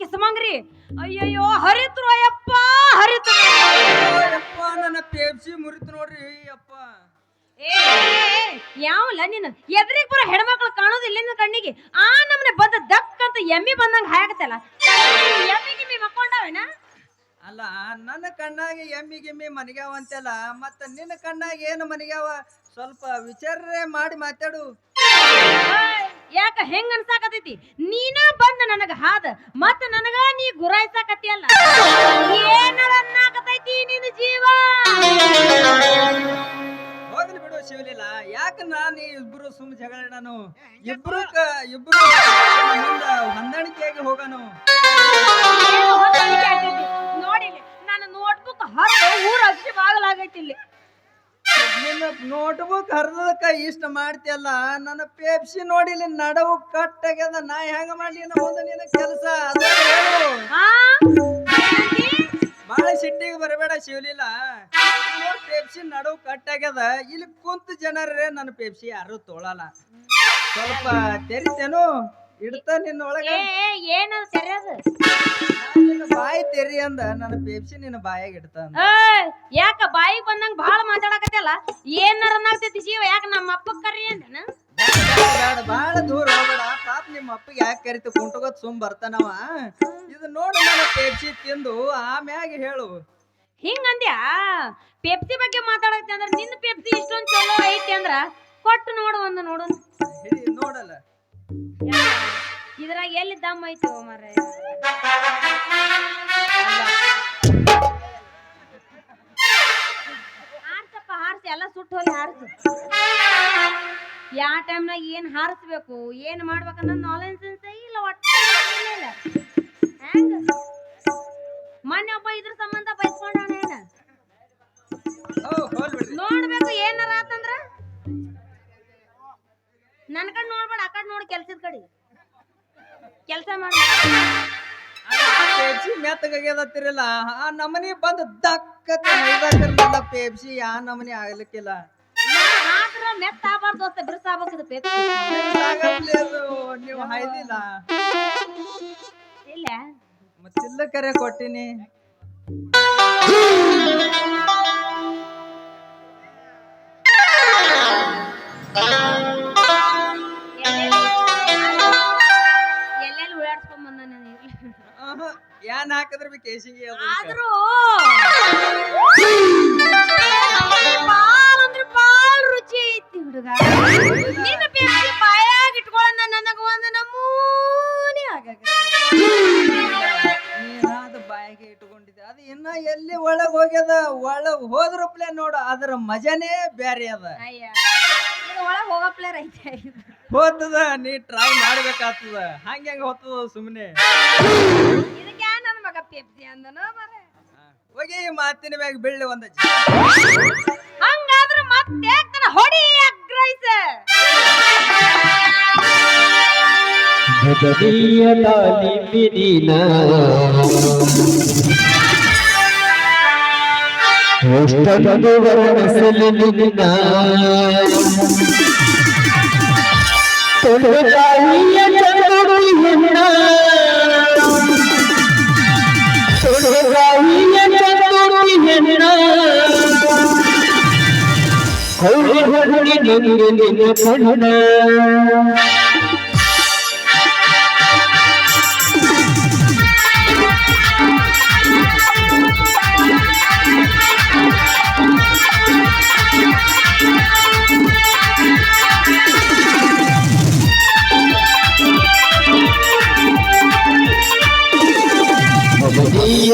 ಕಿಸಮಂಗ್ರಿ ಅಯ್ಯಯ್ಯೋ ಹರಿತ್ರು ಅಯ್ಯಪ್ಪ ಹರಿತ್ರು. ಯಪ್ಪ ನನ್ನ ಪೇಪ್ಸಿ ಮುರಿತು ನೋಡ್ರಿ ಅಪ್ಪ ಏ ಯಾವಲ್ಲ ನೀನು? ಎದ್ರಿಗೆ ಬರೋ ಹೆಣ್ಮಕ್ಳು ಕಾಣೋದು ಇಲ್ಲಿಂದ ಕಣ್ಣಿಗೆ. ಆ ನಮ್ನೆ ಬಂದ ದಕ್ ಅಂತ ಎಮ್ಮಿ ಬಂದಂಗ ಹಾಕತ್ತಲ್ಲ ಎಮ್ಮಿ ಗಿಮ್ಮಿ ಮಕ್ಕೊಂಡವೇನ? ಅಲ್ಲ ನನ್ನ ಕಣ್ಣಾಗ ಎಮ್ಮಿ ಗಿಮ್ಮಿ ಮನಗ್ಯಾವ ಅಂತೆಲ್ಲ ಮತ್ತ ನಿನ್ನ ಕಣ್ಣಾಗ ಏನು ಮನಗ್ಯಾವ? ಸ್ವಲ್ಪ ವಿಚಾರ ಮಾಡಿ ಮಾತಾಡು. ಯಾಕ ಹೆಂಗ ಅನ್ಸಾಕತೈತಿ ನೀನ ಬಂದ ನನಗ ಹಾದ ಮತ್ತ ನನಗ ನೀ ಗುರಾಯ್ಸಾಕತಿಯಲ್ಲ ಏನಾರ ಅನ್ನಾಕತೈತಿ ನಿನ್ನ ಜೀವ? ಹೋಗ್ಲಿ ಬಿಡು ಶಿವಲಿಲ್ಲ ಯಾಕ ನಾನು ಇಬ್ರು ಸುಮ್ ಜಗಳಾಡನು ಇಬ್ರು ಇಬ್ರು ಮುಂದ ಹೊಂದಾಣಿಕೆಯಾಗಿ ಹೋಗನು? ಏನು ನಾನು ನೋಟ್ಬುಕ್ ಹಾಕಿ ಊರ ಅಷ್ಟು ಬಾಗಲಾಗೈತಿ ಇಲ್ಲಿ. ನಿನ್ನ ನೋಟ್ಬುಕ್ ಹರಿದಕ್ಕ ಇಷ್ಟ ಮಾಡ್ತಿಯಲ್ಲ ನನ್ನ ಪೇಪ್ಸಿ ನೋಡಿಲಿ ನಡವು ಕಟ್ಟಾಗ್ಯದ ನಾ ಹೆಂಗ ಮಾಡ್ಲಿ ಒಂದು ನಿನ್ನ ಕೆಲಸ ಅದ ಹೇಳು. ಆ? ಬಾಳ ಸಿಟ್ಟಿಗೆ ಬರಬೇಡ ಶಿವಲಿಲ್ಲ ಪೇಪ್ಸಿ ನಡವು ಕಟ್ಟಾಗ್ಯದ ಇಲ್ಲಿ ಕುಂತ ಜನರೇ ನನ್ನ ಪೇಪ್ಸಿ ಯಾರು ತೊಳಲ್ಲ. ಸ್ವಲ್ಪ ತೆರಿತೇನು ಇಡ್ತ ನಿನ್ನ ಒಳಗೆ. ಏ ಏ, ಏನದು ತೆರೆಯೋದು ನಾನ್ ನಿನ್ನ ಅಂದ ನನ್ನ ಪೇಪ್ಸಿ ನಿನ್ನ ಬಾಯಾಗ ಇಡ್ತ ಅಂದ. ಏಯ್, ಯಾಕ ಬಾಯಿಗೆ ಬಂದಂಗ ಬಾಳ ಮಾತಾಡಕತ್ತಲ್ಲ? ಏನಾರ ಅನ್ನಾಗ್ತೈತಿ ಜೀವ ಯಾಕ ನಮ್ಮ ಅಪ್ಪ ಕರಿ ಅಂದನ? ಬ್ಯಾಡ, ಬ್ಯಾಡ, ಬಾಳ ದೂರ ಹೋಗ್ಬೇಡ. ಪಾಪ ನಿಮ್ಮ ಅಪ್ಪಗೆ ಯಾಕೆ ಕರಿತು ಕುಂಟಗೋತ್ ಸುಮ್ ಬರ್ತಾನವ. ಇದು ನೋಡು ನನ್ನ ಪೇಪ್ಸಿ ತಿಂದು ಆಮ್ಯಾಗ ಹೇಳು. ಹಿಂಗಂದ್ಯಾ? ಪೆಪ್ಸಿ ಬಗ್ಗೆ ಮಾತಾಡಕತ್ತಿ ಅಂದ್ರ ನಿನ್ನ ಪೆಪ್ಸಿ ಇಷ್ಟೊಂದ್ ಚಲೋ ಐತಿ ಅಂದ್ರ ಕೊಟ್ಟು ನೋಡು ಒಂದು ನೋಡು. ಹಿಡಿ ನೋಡಲ್ಲ. ಇದ್ರಾಗ ಎಲ್ಲಿ ದಮ್ ಐತಿ ಮರ ಎಲ್ಲ ಸುಟ್ಟು ಹೋಗಿ ಹಾರಿಸು ಯಾವ ಟೈಮ್ನಾಗ ಏನ್ ಹಾರಿಸ್ಬೇಕು ಏನ್ ಮಾಡ್ಬೇಕನ್ನೋ ನಾಲೆಜ್ ಇಲ್ಲ ಒಟ್ಟು ಮೊನ್ನೆ ಒಬ್ಬ ಇದ್ರ ಸಂಬಂಧ ಬೈಸ್ಕೊಂಡಾನ ಏನ ನೋಡ್ಬೇಕು ಏನಾರ ಆತಂದ್ರ ನನ್ ಕಡೆ ನೋಡ್ಬೇಡ ಆ ಕಡೆ ನೋಡಿ ಕೆಲ್ಸದ ಕಡೆ ಕೆಲ್ಸ ಮಾಡಿ ಮೆತ್ತಗಾಗ್ಯದತ್ತಿರಲ್ಲ ಆ ನಮನಿ ಬಂದು ದಕ್ಕತ್ತೆ ಹೊಯ್ದಾಕಿರ್ಲಿಲ್ಲ ಪೇಪ್ಸಿ ಆ ನಮನಿ ಆಗ್ಲಿಕ್ಕಿಲ್ಲ. ಆದ್ರ ಮೆತ್ತ ಆಗ್ಬಾರ್ದು ದೋಸ್ತ ಬಿರ್ಸಾಗ್ಬೇಕು ಇದು ಪೇಪರ್ ಆಗಪ್ಲೆ ಅದು ನೀವು ಹಾಯ್ದಿಲ್ಲ. ಇಲ್ಲ. ಮತ್ತಿಲ್ಲ ಕರೆ ಕೊಟ್ಟಿನಿ. ಯಾನ್ ಹಾಕಿದ್ರ ಬಿ ಕೇಸಿಗೆ ಆದ್ರೂ. ಬಾಳ್ ಅಂದ್ರೆ ಬಾಳ್ ರುಚಿ ಐತಿ ಹುಡುಗ. ನಿನ್ನ ಬಾಯಾಗ ಇಟ್ಕೊಳ್ಳೋಣ ನನಗ ಒಂದು ನಮೂನಿ ಆಗಾಗ ನೀನಾದ ಬಾಯಿಗೆ ಇಟ್ಕೊಂಡಿದ್ದೆ. ಅದು ಇನ್ನ ಎಲ್ಲಿ ಒಳಗ್ ಹೋಗ್ಯದ? ಒಳಗ್ ಹೋದ್ರಪ್ಲೆ ನೋಡು ಅದ್ರ ಮಜಾನೇ ಬ್ಯಾರೆ ಅದ. ಅಯ್ಯ ಒಳಗ್ ಹೋಗೋ ರೈತ ಹೋತದ ನೀ ಟ್ರೈ ಮಾಡ್ಬೇಕಾಗ್ತದ. ಹಂಗೆ ಹೆಂಗ ಹೋಗ್ತದ ಸುಮ್ಮನೆ ಇದಕ್ಕೆ ನನ್ನ ಮಗ ಪೆಪ್ಸಿ ಅಂದನ ಮರೆ ಹೋಗಿ ಈ ಮಾತಿನ ಮ್ಯಾಗ ಬೀಳ್ಳಿ ಒಂದ ಹಂಗಾದ್ರೆ ಮತ್ತೆ ಯಾಕನ ಹೊಡಿ ಅಗ್ರೈಸ ಭಜನೀಯ ತಾಲಿಮಿನಿನ ಎಷ್ಟೊಂದು ವರ್ಣಿಸಲು ನಿನ್ನ. ತೊಡಗಾಯಿಯ ಚಂದುಡು ಹೆಣ್ಣ ತೊಡಗಾಯಿಯ ಚಂದುಡು ಹೆಣ್ಣ ಹೊಳಿ ಹೊಳಿ ನಂಗೆ ನಿನ್ನ ಕಣ್ಣ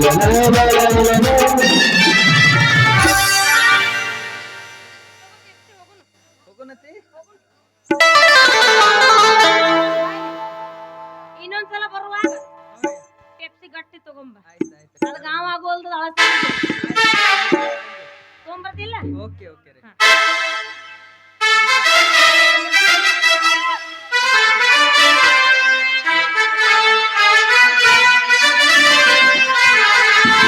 la la la la ಹೋಗೋಣತಿ ಇನ್ನೊಂದ್ಸಲ ಬರುವಾಗ ಪೆಪ್ಸಿ ಗಟ್ಟಿ ತಗೊಂಬ. ಆಯ್ತು ಆಯ್ತು. ಅದ್ ಗಾಂವ್ ಆಗೋಲ್ದು ಅಳಸ ತೊಗೊಂಬರ್ತಿಲ್ಲ? ಓಕೆ ಓಕೆ ರೀ.